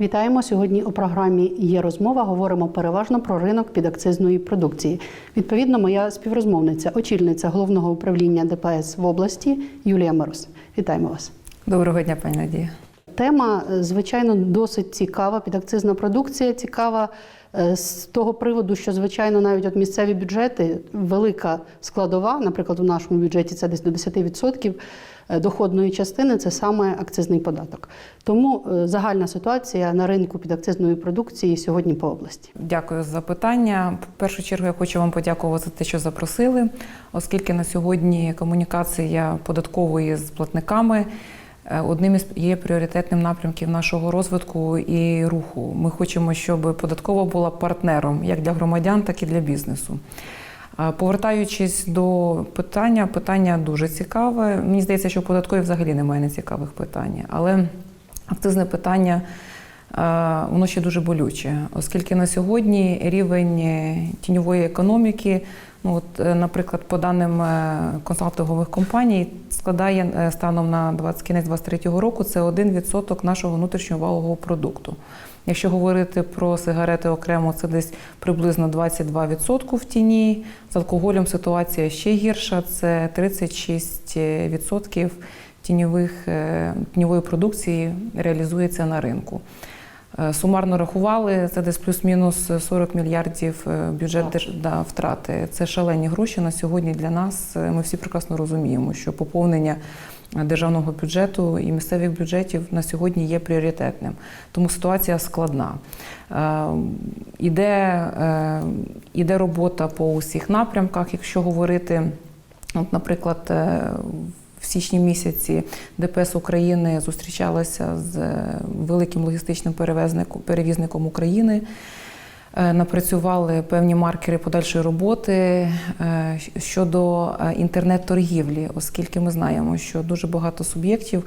Вітаємо сьогодні у програмі Є розмова. Говоримо переважно про ринок підакцизної продукції. Відповідно, моя співрозмовниця, очільниця головного управління ДПС в області Юлія Мороз. Вітаємо вас. Доброго дня, пані Надія. Тема, е, звичайно, досить цікава. Підакцизна продукція цікава е, з того приводу, що звичайно навіть от місцеві бюджети велика складова, наприклад, у нашому бюджеті це десь до 10% е, доходної частини це саме акцизний податок. Тому е, загальна ситуація на ринку підакцизної продукції сьогодні по області. Дякую за питання. В першу чергу я хочу вам подякувати за те, що запросили, оскільки на сьогодні комунікація податкової з платниками е, одним із є пріоритетним напрямків нашого розвитку і руху. Ми хочемо, щоб податкова була партнером як для громадян, так і для бізнесу. Повертаючись до питання, питання дуже цікаве. Мені здається, що в податковій взагалі немає нецікавих питань, але акцизне питання воно ще дуже болюче, оскільки на сьогодні рівень е, тіньової економіки, ну от, е, наприклад, по даним е, консалтингових компаній, складає станом на 20, кінець 2023 року це 1% нашого внутрішнього валового продукту. Якщо говорити про сигарети окремо, це десь приблизно 22% в тіні. З алкоголем ситуація ще гірша. Це 36% тіньових, е, тіньової продукції реалізується на ринку. Е, Сумарно рахували, це десь плюс-мінус 40 мільярдів е, бюджет да, втрати. Це шалені гроші на сьогодні для нас. Ми всі прекрасно розуміємо, що поповнення державного бюджету і місцевих бюджетів на сьогодні є пріоритетним. Тому ситуація складна. Е, Іде, е, іде робота по усіх напрямках. Якщо говорити, от, наприклад, е, в січні місяці ДПС України зустрічалася з великим логістичним перевізником України. Е, Напрацювали певні маркери подальшої роботи е, щодо е, інтернет-торгівлі, оскільки ми знаємо, що дуже багато суб'єктів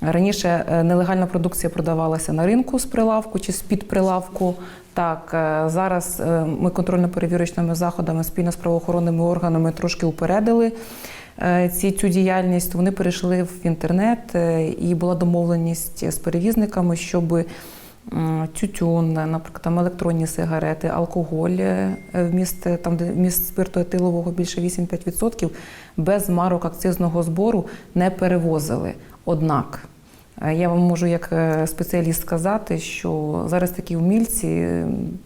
раніше нелегальна продукція продавалася на ринку з прилавку чи з-під прилавку. Так, зараз ми контрольно-перевірочними заходами спільно з правоохоронними органами трошки упередили ці цю діяльність. Вони перейшли в інтернет, і була домовленість з перевізниками, щоб м, тютюн, наприклад, там електронні сигарети, алкоголь, е, вміст е, там, де вміст спирту етилового більше 8-5%, без марок акцизного збору не перевозили. Однак. Е, Я вам можу як спеціаліст сказати, що зараз такі вмільці,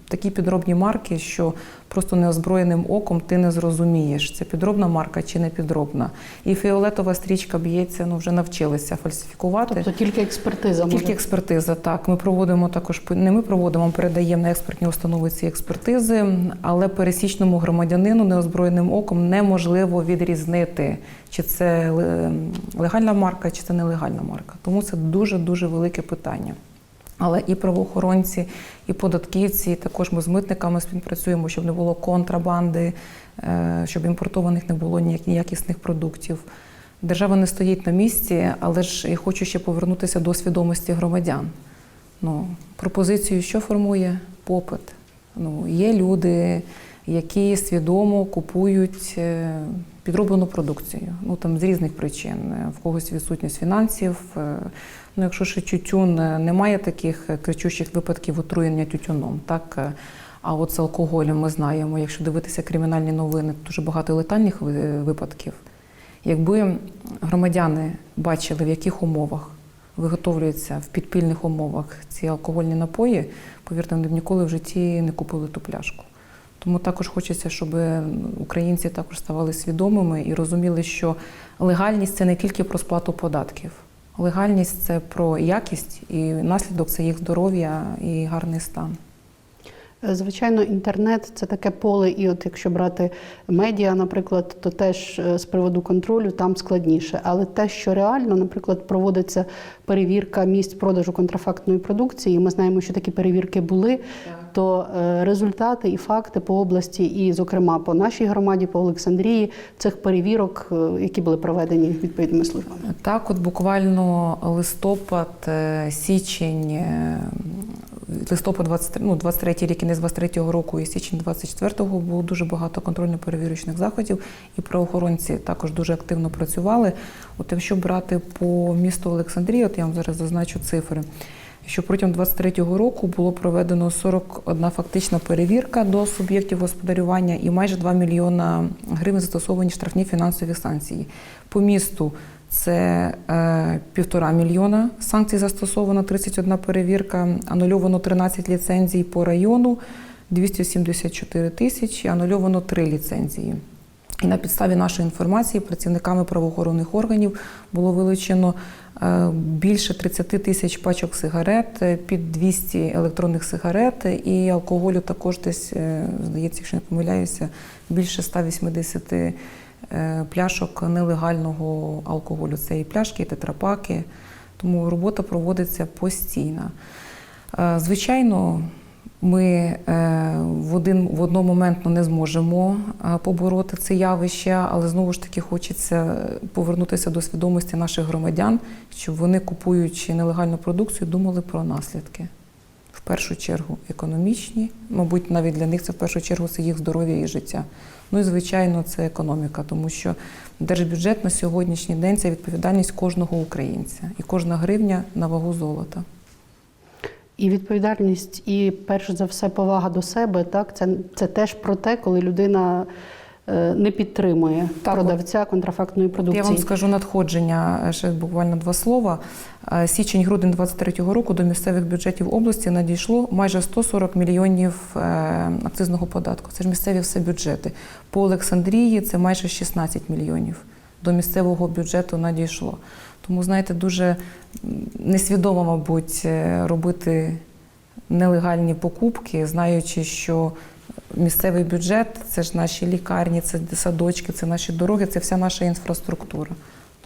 такі підробні марки, що просто неозброєним оком ти не зрозумієш, це підробна марка чи не підробна. І фіолетова стрічка б'ється, ну вже навчилися фальсифікувати. Тобто тільки експертиза може Тільки експертиза, так. Ми проводимо також не ми проводимо, ми передаємо на експертні установи ці експертизи, але пересічному громадянину неозброєним оком неможливо відрізнити, чи це легальна марка, чи це нелегальна марка. Тому це дуже дуже велике питання. Але і правоохоронці, і податківці, і також ми з митниками співпрацюємо, щоб не було контрабанди, е, щоб імпортованих не було ніяк- ніякісних продуктів. Держава не стоїть на місці, але ж я хочу ще повернутися до свідомості громадян. Ну, пропозицію, що формує попит. Ну, є люди, які свідомо купують е, підроблену продукцію. Ну там з різних причин. В когось відсутність фінансів. е, Ну, якщо ще тютюн, е, немає таких кричущих випадків отруєння тютюном, так. е, А от з алкоголем ми знаємо, якщо дивитися кримінальні новини, дуже багато летальних випадків. Якби громадяни бачили, в яких умовах виготовлюються в підпільних умовах ці алкогольні напої, повірте, вони б ніколи в житті не купили ту пляшку. Тому також хочеться, щоб українці також ставали свідомими і розуміли, що легальність це не тільки про сплату податків. Легальність це про якість і наслідок це їх здоров'я і гарний стан. Е, Звичайно, інтернет це таке поле, і от якщо брати медіа, наприклад, то теж е, з приводу контролю там складніше. Але те, що реально, наприклад, проводиться перевірка місць продажу контрафактної продукції, ми знаємо, що такі перевірки були, то е, результати і факти по області, і, зокрема, по нашій громаді, по Олександрії, цих перевірок, які були проведені відповідними службами. Так, от буквально листопад, січень, листопад 23, ну, 23 рік, кінець 23-го року і січень 24-го було дуже багато контрольно-перевірочних заходів, і правоохоронці також дуже активно працювали. От якщо брати по місту Олександрії, от я вам зараз зазначу цифри. Що протягом 2023 року було проведено 41 фактична перевірка до суб'єктів господарювання і майже 2 мільйона гривень застосовані штрафні фінансові санкції. По місту це е, півтора мільйона санкцій застосовано, 31 перевірка, анульовано 13 ліцензій по району, 274 тисячі, анульовано 3 ліцензії. І на підставі нашої інформації працівниками правоохоронних органів було вилучено більше 30 тисяч пачок сигарет, е, під 200 електронних сигарет і алкоголю також десь, е, здається, якщо не помиляюся, більше 180 е, пляшок нелегального алкоголю. Це і пляшки, і тетрапаки. Тому робота проводиться постійно. Е, Звичайно, ми е, в один в одномоментно не зможемо побороти це явище, але знову ж таки хочеться повернутися до свідомості наших громадян, щоб вони, купуючи нелегальну продукцію, думали про наслідки. В першу чергу економічні, мабуть, навіть для них це в першу чергу це їх здоров'я і життя. Ну і звичайно, це економіка, тому що держбюджет на сьогоднішній день це відповідальність кожного українця, і кожна гривня на вагу золота. І відповідальність, і перш за все повага до себе, так це, це теж про те, коли людина е, не підтримує Так, продавця контрафактної продукції. Я вам скажу надходження, е, ще буквально два слова. Е, Січень-грудень 23-го року до місцевих бюджетів області надійшло майже 140 мільйонів акцизного податку. Це ж місцеві все бюджети. По Олександрії це майже 16 мільйонів. До місцевого бюджету надійшло. Тому, знаєте, дуже несвідомо, мабуть, е, робити нелегальні покупки, знаючи, що місцевий бюджет це ж наші лікарні, це садочки, це наші дороги, це вся наша інфраструктура.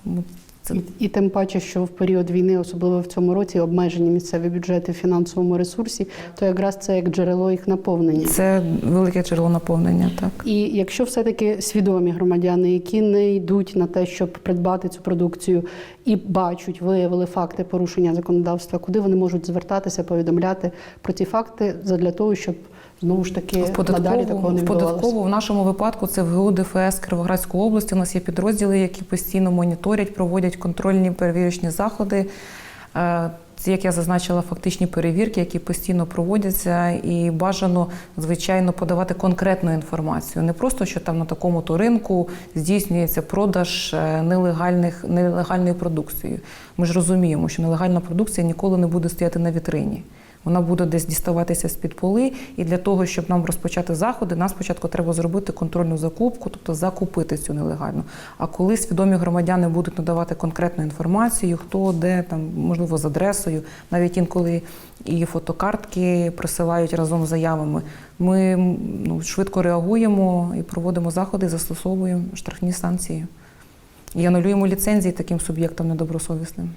Тому це І, і тим паче, що в період війни, особливо в цьому році, обмежені місцеві бюджети в фінансовому ресурсі, то якраз це як джерело їх наповнення. Це велике джерело наповнення, так. І якщо все-таки свідомі громадяни, які не йдуть на те, щоб придбати цю продукцію, і бачать, виявили факти порушення законодавства, куди вони можуть звертатися, повідомляти про ці факти задля того, щоб знову ж таки В надалі такого не в податкову в нашому випадку це в ГУ ДФС Кіровоградської області. У нас є підрозділи, які постійно моніторять, проводять контрольні перевірочні заходи. Е, Це, як я зазначила, фактичні перевірки, які постійно проводяться, і бажано, звичайно, подавати конкретну інформацію. Не просто, що там на такому то ринку здійснюється продаж е, нелегальних, нелегальної продукції. Ми ж розуміємо, що нелегальна продукція ніколи не буде стояти на вітрині. Вона буде десь діставатися з-під поли, і для того, щоб нам розпочати заходи, нам спочатку треба зробити контрольну закупку, тобто закупити цю нелегальну. А коли свідомі громадяни будуть надавати конкретну інформацію, хто де там, можливо, з адресою, навіть інколи і фотокартки присилають разом з заявами. Ми ну, швидко реагуємо і проводимо заходи, застосовуємо штрафні санкції. І анулюємо ліцензії таким суб'єктам недобросовісним.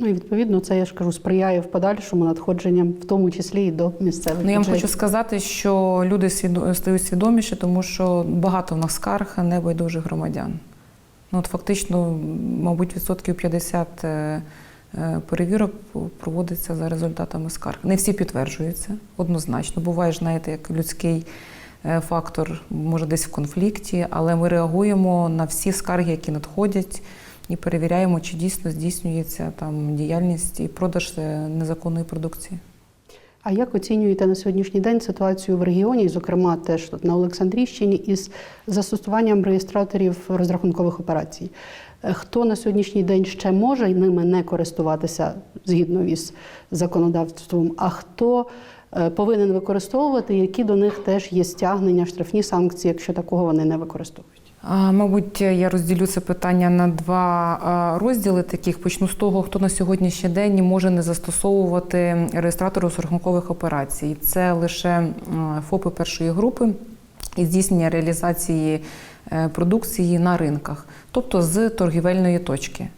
Ну і відповідно це я ж кажу, сприяє в подальшому надходженням, в тому числі і до місцевих Ну, я вам бюджетів. хочу сказати, що люди свідо- стають свідоміші, тому що багато в нас скарг небайдужих громадян. Ну, от фактично, мабуть, відсотків 50 е, е, перевірок проводиться за результатами скарг. Не всі підтверджуються однозначно. Буває, ж, знаєте, як людський е, фактор може десь в конфлікті, але ми реагуємо на всі скарги, які надходять, і перевіряємо, чи дійсно здійснюється там діяльність і продаж незаконної продукції. А як оцінюєте на сьогоднішній день ситуацію в регіоні, зокрема теж тут на Олександрійщині, із застосуванням реєстраторів розрахункових операцій? Е, Хто на сьогоднішній день ще може ними не користуватися згідно із законодавством, а хто е, повинен використовувати, які до них теж є стягнення, штрафні санкції, якщо такого вони не використовують? Мабуть, я розділю це питання на два розділи. Таких почну з того, хто на сьогоднішній день може не застосовувати реєстратор розрахункових операцій. Це лише ФОПи першої групи і здійснення реалізації е, продукції на ринках, тобто з торгівельної точки.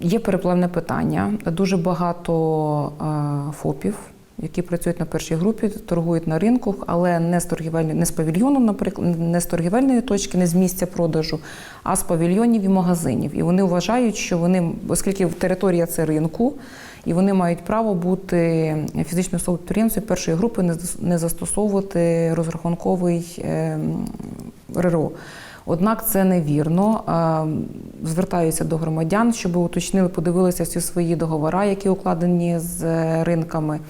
Є переплавне питання. Дуже багато ФОПів, які працюють на першій групі, торгують на ринку, але не з торгівельної, не з павільйону, наприклад, не з торгівельної точки, не з місця продажу, а з павільйонів і магазинів. І вони вважають, що вони, оскільки територія це ринку, і вони мають право бути фізичною особою підприємцем першої групи, не зас- застосовувати розрахунковий ем, РРО. Однак це невірно. Звертаюся до громадян, щоб уточнили, подивилися всі свої договори, які укладені з е, ринками.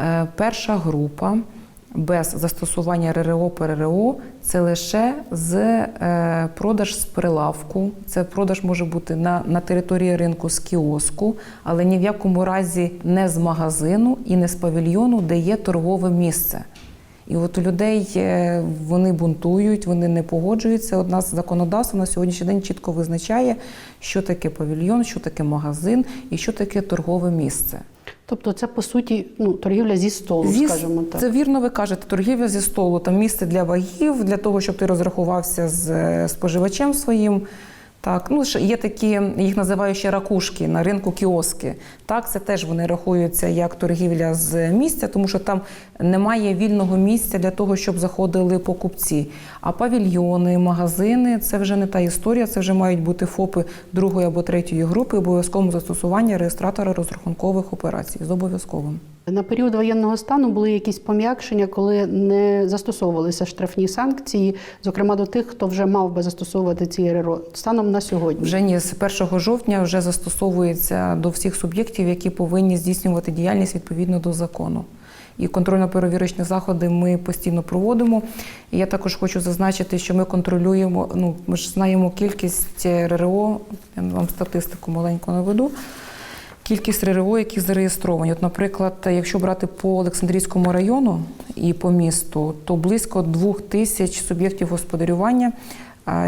Е, Перша група без застосування РРО ПРРО це лише з е, продаж з прилавку. Це продаж може бути на, на території ринку з кіоску, але ні в якому разі не з магазину і не з павільйону, де є торгове місце. І от у людей е, вони бунтують, вони не погоджуються. От нас законодавство на сьогоднішній день чітко визначає, що таке павільйон, що таке магазин і що таке торгове місце. Тобто, це по суті ну, торгівля зі столу, Зі- скажімо так. Це вірно, ви кажете, торгівля зі столу, там місце для вагів, для того, щоб ти розрахувався з е, споживачем своїм. Так, ну є такі, їх називають ще ракушки на ринку кіоски. Так, це теж вони рахуються як торгівля з місця, тому що там немає вільного місця для того, щоб заходили покупці. А павільйони, магазини це вже не та історія, це вже мають бути ФОПи другої або третьої групи, обов'язковому застосування реєстратора розрахункових операцій з обов'язковим. На період воєнного стану були якісь пом'якшення, коли не застосовувалися штрафні санкції, зокрема до тих, хто вже мав би застосовувати ці РРО. Станом на сьогодні. Вже ні, з 1 жовтня вже застосовується до всіх суб'єктів, які повинні здійснювати діяльність відповідно до закону. І контрольно-перевірочні заходи ми постійно проводимо. І я також хочу зазначити, що ми контролюємо. Ну, ми ж знаємо кількість РРО, я вам статистику маленьку наведу. Кількість РРО, які зареєстровані. От, наприклад, якщо брати по Олександрійському району і по місту, то близько двох тисяч суб'єктів господарювання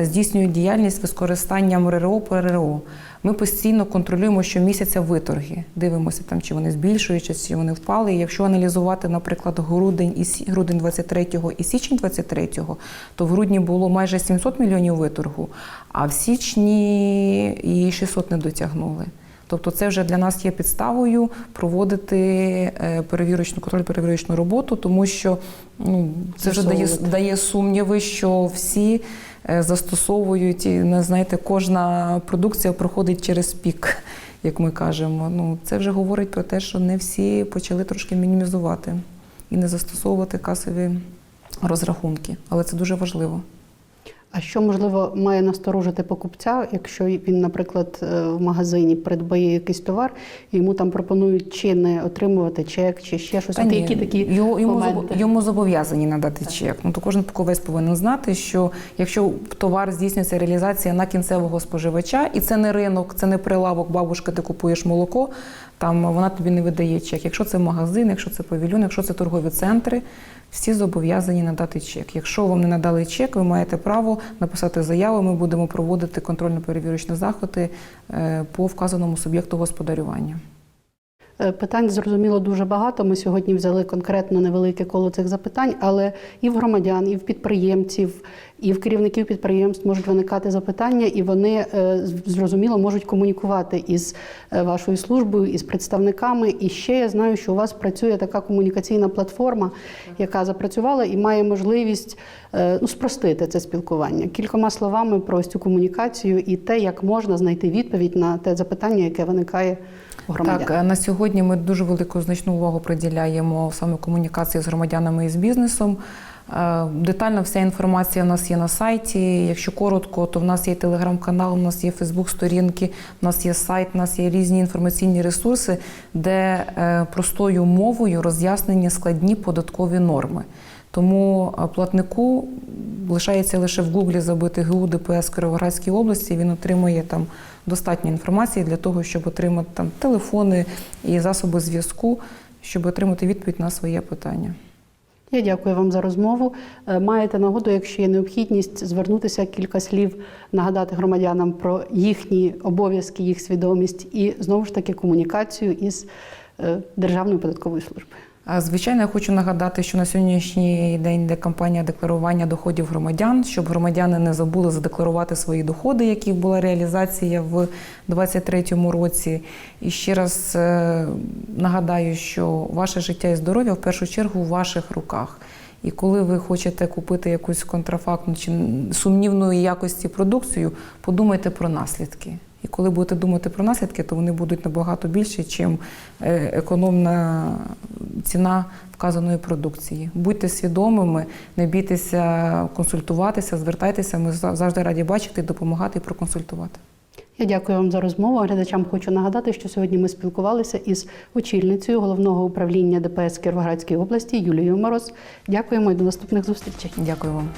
здійснюють діяльність використанням РРО по РРО. Ми постійно контролюємо щомісяця виторги, дивимося там, чи вони збільшуються, чи вони впали. І якщо аналізувати, наприклад, грудень і грудень 23-го і січень 23-го, то в грудні було майже 700 мільйонів виторгу, а в січні і 600 не дотягнули. Тобто це вже для нас є підставою проводити е, перевірочну контроль перевірочну роботу, тому що ну це вже дає, дає сумніви, що всі е, застосовують і не знаєте, кожна продукція проходить через пік, як ми кажемо. Ну це вже говорить про те, що не всі почали трошки мінімізувати і не застосовувати касові розрахунки, але це дуже важливо. А що можливо має насторожити покупця, якщо він, наприклад, е, в магазині придбає якийсь товар, і йому там пропонують чи не отримувати чек, чи ще щось. Та ні, які такі його, йому, моменти? йому зобов'язані надати чек. Ну то кожен покупець повинен знати, що якщо товар здійснюється реалізація на кінцевого споживача, і це не ринок, це не прилавок, бабушка, ти купуєш молоко. Там вона тобі не видає чек. Якщо це магазин, якщо це павільйон, якщо це торгові центри, всі зобов'язані надати чек. Якщо вам не надали чек, ви маєте право написати заяву. Ми будемо проводити контрольно-перевірочні заходи е, по вказаному суб'єкту господарювання. Е, Питань зрозуміло дуже багато. Ми сьогодні взяли конкретно невелике коло цих запитань, але і в громадян, і в підприємців, і в керівників підприємств можуть виникати запитання, і вони е, зрозуміло можуть комунікувати із е, вашою службою, із представниками. І ще я знаю, що у вас працює така комунікаційна платформа, яка запрацювала і має можливість е, ну, спростити це спілкування. Кількома словами про цю комунікацію і те, як можна знайти відповідь на те запитання, яке виникає громадян. Так, на сьогодні ми дуже велику значну увагу приділяємо саме комунікації з громадянами і з бізнесом. Е, Детальна вся інформація в нас є на сайті. Якщо коротко, то в нас є телеграм-канал, у нас є Фейсбук-сторінки, у нас є сайт, у нас є різні інформаційні ресурси, де е, простою мовою роз'яснені складні податкові норми. Тому е, платнику лишається лише в Гуглі забити ГУ ДПС Кіровоградській області. Він отримує там достатньо інформації для того, щоб отримати там телефони і засоби зв'язку, щоб отримати відповідь на своє питання. Я дякую вам за розмову. Е, Маєте нагоду, якщо є необхідність, звернутися кілька слів, нагадати громадянам про їхні обов'язки, їх свідомість і знову ж таки комунікацію із е, Державною податковою службою. Звичайно, я хочу нагадати, що на сьогоднішній день йде кампанія декларування доходів громадян, щоб громадяни не забули задекларувати свої доходи, які була реалізація в 2023 році. І ще раз е, нагадаю, що ваше життя і здоров'я в першу чергу у ваших руках. І коли ви хочете купити якусь контрафактну чи сумнівної якості продукцію, подумайте про наслідки. І коли будете думати про наслідки, то вони будуть набагато більші, ніж економна ціна вказаної продукції. Будьте свідомими, не бійтеся консультуватися, звертайтеся. Ми завжди раді бачити, допомагати і проконсультувати. Я дякую вам за розмову. Глядачам хочу нагадати, що сьогодні ми спілкувалися із очільницею головного управління ДПС Кіровоградської області Юлією Мороз. Дякуємо і до наступних зустрічей. Дякую вам.